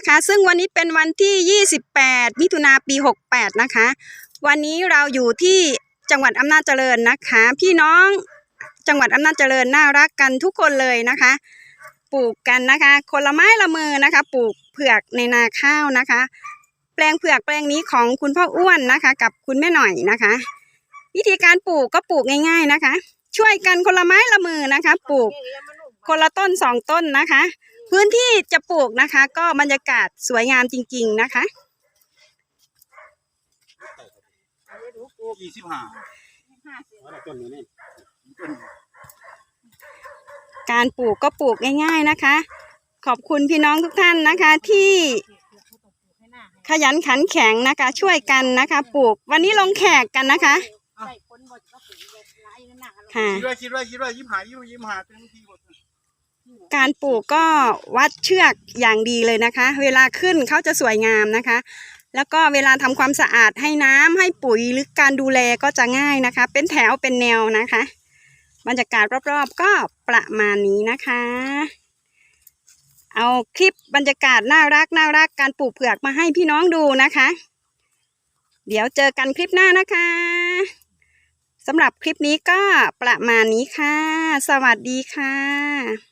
นะคะ ซึ่งวันนี้เป็นวันที่ 28 มิถุนาปี 68 นะคะ วันนี้เราอยู่ที่จังหวัดอำนาจเจริญนะคะ พี่น้องจังหวัดอำนาจเจริญน่ารักกันทุกคนเลยนะคะ ปลูกกันนะคะ คนละไม้ละมือนะคะ ปลูกเผือกในนาข้าวนะคะ แปลงเผือกแปลงนี้ของคุณพ่ออ้วนนะคะ กับคุณแม่หน่อยนะคะ วิธีการปลูกก็ปลูกง่าย ๆนะคะ ช่วยกันคนละไม้ละมือนะคะ ปลูก คนละต้นสองต้นนะคะ พื้นที่จะปลูกนะคะ ก็บรรยากาศสวยงามจริง ๆนะคะยี่สิบห้าต้นนี้นี่ต้นการปลูกก็ปลูกง่าย ๆนะคะ ขอบคุณพี่น้องทุกท่านนะคะ ที่ขยันขันแข็งนะคะ ช่วยกันนะคะ ปลูก วันนี้ลงแขกกันนะคะค่ะ คิดว่าคิดว่าคิดว่ายี่สิบห้ายี่สิบยี่สิบห้าเต็มที่หมด การปลูกก็วัดเชือกอย่างดีเลยนะคะ เวลาขึ้นเขาจะสวยงามนะคะ แล้วก็เวลาทำความสะอาดให้น้ำให้ปุ๋ยหรือการดูแลก็จะง่ายนะคะ เป็นแถวเป็นแนวนะคะ บรรยากาศรอบๆก็ประมาณนี้นะคะ เอาคลิปบรรยากาศน่ารักน่ารักการปลูกเผือกมาให้พี่น้องดูนะคะ เดี๋ยวเจอกันคลิปหน้านะคะสำหรับคลิปนี้ก็ประมาณนี้ค่ะ สวัสดีค่ะ